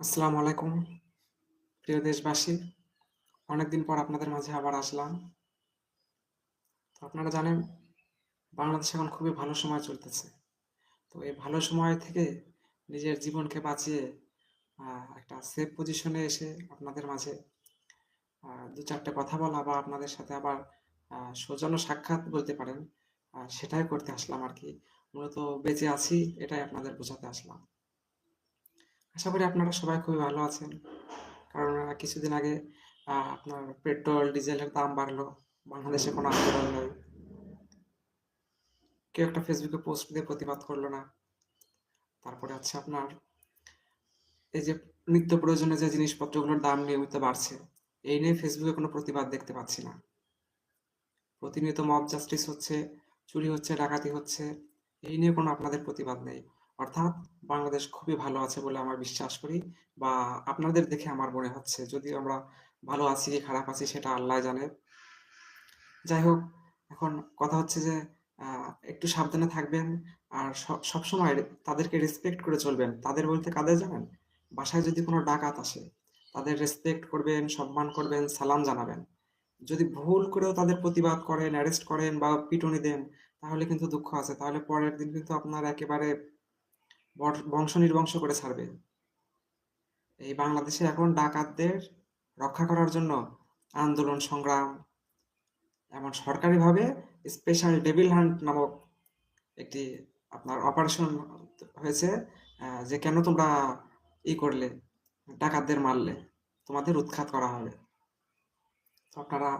আসসালামু আলাইকুম, প্রিয় দেশবাসী। অনেকদিন পর আপনাদের মাঝে আবার আসলাম। তো আপনারা জানেন, বাংলাদেশ এখন খুবই ভালো সময় চলতেছে। তো এই ভালো সময় থেকে নিজের জীবনকে বাঁচিয়ে একটা সেফ পজিশনে এসে আপনাদের মাঝে দু চারটে কথা বলা বা আপনাদের সাথে আবার সৌজন্য সাক্ষাৎ বলতে পারেন সেটাই করতে আসলাম আর কি। মূলত বেঁচে আছি, এটাই আপনাদের বোঝাতে আসলাম। আশা করি আপনারা সবাই খুবই ভালো আছেন। কারণ কিছুদিন আগে আপনার পেট্রোল, ডিজেলের দাম বাড়লো। বাংলাদেশে কোনো আন্দোলন নেই। কেউ একটা ফেসবুকে পোস্ট দিয়ে প্রতিবাদ করল না। তারপরে হচ্ছে আপনার, এই যে নিত্য প্রয়োজনীয় যে জিনিসপত্রগুলোর দাম নিয়মিত বাড়ছে, এই নিয়ে ফেসবুকে কোনো প্রতিবাদ দেখতে পাচ্ছি না। প্রতিনিয়ত মব জাস্টিস হচ্ছে, চুরি হচ্ছে, ডাকাতি হচ্ছে, এই নিয়ে কোনো আপনাদের প্রতিবাদ নেই। অর্থাৎ বাংলাদেশ খুবই ভালো আছে বলে আমার বিশ্বাস করি বা আপনাদের দেখে আমার মনে হচ্ছে যদি আমরা ভালো আছি কি খারাপ আছি সেটা আল্লাহ জানে। যাই হোক, এখন কথা হচ্ছে যে একটু সাবধানে থাকবেন আর সব সবসময় তাদেরকে রেসপেক্ট করে চলবেন। তাদের বলতে কাদের জানেন? বাসায় যদি কোনো ডাকাত আসে, তাদের রেসপেক্ট করবেন, সম্মান করবেন, সালাম জানাবেন। যদি ভুল করেও তাদের প্রতিবাদ করেন অ্যারেস্ট করেন বা পিটুনি দেন, তাহলে কিন্তু দুঃখ আছে। তাহলে পরের দিন কিন্তু আপনার একেবারে বর- বংশ নির্বংশ করে ছাড়বে। এই বাংলাদেশে এখন ডাকাতদের রক্ষা করার জন্য আন্দোলন, সংগ্রাম, এমন সরকারিভাবে স্পেশাল ডেভিল হান্ট নামক একটি আপনার অপারেশন হয়েছে যে কেন তোমরা ই করলে, ডাকাতদের মারলে, তোমাদের উৎখাত করা হবে। তো আপনারা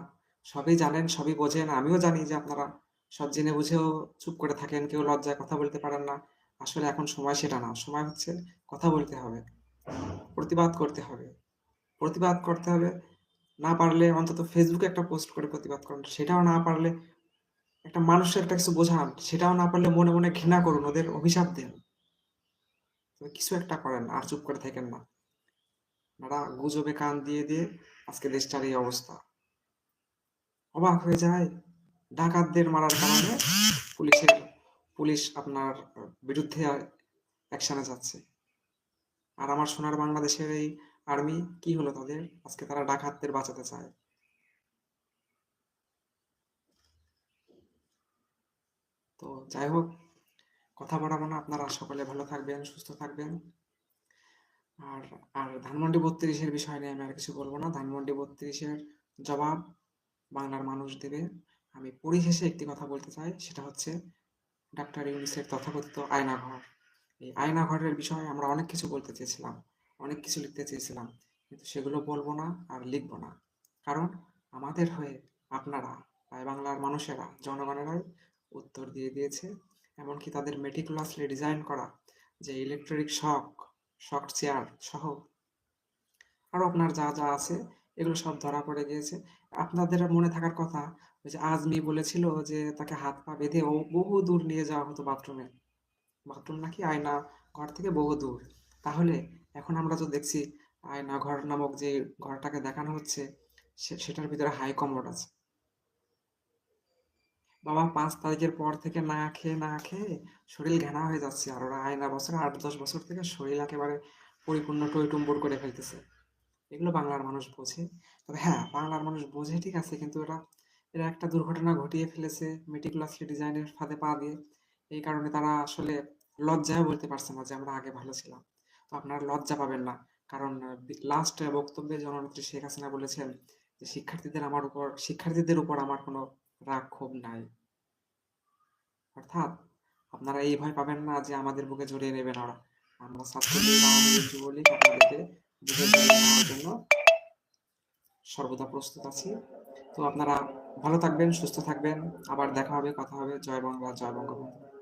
সবই জানেন, সবই বোঝেন, আমিও জানি যে আপনারা সব জেনে বুঝেও চুপ করে থাকেন, কেউ লজ্জায় কথা বলতে পারেন না। আসলে এখন সময় সেটা না। সময় হচ্ছে কথা বলতে হবে, প্রতিবাদ করতে হবে। প্রতিবাদ করতে হবে, না পারলে অন্তত ফেসবুকে একটা পোস্ট করে প্রতিবাদ করুন। সেটাও না পারলে একটা মানুষের একটা কিছু বোঝান, সেটাও না পারলে মনে মনে ঘৃণা করুন ওদের অভিশাপ দেন। কিছু একটা করেন, আর চুপ করে থাকেন না। আপনারা গুজবে কান দিয়ে দিয়ে আজকে দেশটার এই অবস্থা। অবাক হয়ে যায়, ডাকাতদের মারার কারণে পুলিশের পুলিশ আপনার বিরুদ্ধে অ্যাকশনে যাচ্ছে। আর আমার সোনার বাংলাদেশের এই আর্মি কি হলো তাদের? আজকে তারা ডাকাতদের বাঁচাতে চায়। তো যাই হোক, কথা বাড়াবো না, আপনারা সকলে ভালো থাকবেন, সুস্থ থাকবেন। আর আর ধানমন্ডি বত্রিশের বিষয় নিয়ে আমি আর কিছু বলব না। ধানমন্ডি বত্রিশের জবাব বাংলার মানুষ দেবে। আমি পরিশেষে একটি কথা বলতে চাই, সেটা হচ্ছে ডাক্তার ইউনিসের তথাকথিত আয়নাঘর। এই আয়নাঘরের বিষয়ে আমরা অনেক কিছু বলতে চেয়েছিলাম, অনেক কিছু লিখতে চেয়েছিলাম, কিন্তু সেগুলো বলব না আর লিখব না। কারণ আমাদের হয়ে আপনারা তাই বাংলার মানুষেরা, জনগণেরাই উত্তর দিয়ে দিয়েছে, এমনকি তাদের মেটিকুলাসলি ডিজাইন করা যে ইলেকট্রিক শক শক চেয়ার সহ আরও আপনার যা যা আছে এগুলো সব ধরা পড়ে গিয়েছে। আপনাদের মনে থাকার কথা যে আজমি বলেছিল যে তাকে হাত পা বেঁধে ও বহু দূর নিয়ে যাওয়া হতো বাথরুমে বাথরুম নাকি আয়না ঘর থেকে বহু দূর। তাহলে এখন আমরা তো দেখছি আয়না ঘর নামক যে ঘরটাকে দেখানো হচ্ছে সেটার ভিতরে হাই কমোড আছে। বাবা, পাঁচ তারিখের পর থেকে না খেয়ে না খেয়ে শরীর ঘেনা হয়ে যাচ্ছে আর ওরা আয়না বছর, আট দশ বছর থেকে শরীর একেবারে পরিপূর্ণ টইটুম্বুর করে ফেলতেছে। এগুলো বাংলার মানুষ বোঝে। তবে হ্যাঁ বাংলার মানুষ বোঝে, ঠিক আছে, কিন্তু এরা এরা একটা দুর্ঘটনা ঘটিয়ে ফেলেছে মেটিকুলাসলি ডিজাইনের ফাঁদে পা দিয়ে। এই কারণে তারা আসলে লজ্জায় বলতে পারছে না যে আমরা আগে ভালো ছিলাম। তো আপনারা লজ্জা পাবেন না। কারণ লাস্ট বক্তব্যে জননেত্রী শেখ হাসিনা বলেছেন যে শিক্ষার্থীদের আমার উপর, শিক্ষার্থীদের উপর আমার কোনো রাগ, ক্ষোভ নাই। অর্থাৎ আপনারা এই ভয় পাবেন না যে আমাদের বুকে জড়িয়ে নেবেন ওরা। আমরা লীগ যুবলীগ, আপনাদেরকে জন্য সর্বদা প্রস্তুত আছি। তো আপনারা ভালো থাকবেন, সুস্থ থাকবেন। আবার দেখা হবে, কথা হবে। জয় বাংলা, জয় বঙ্গবন্ধু।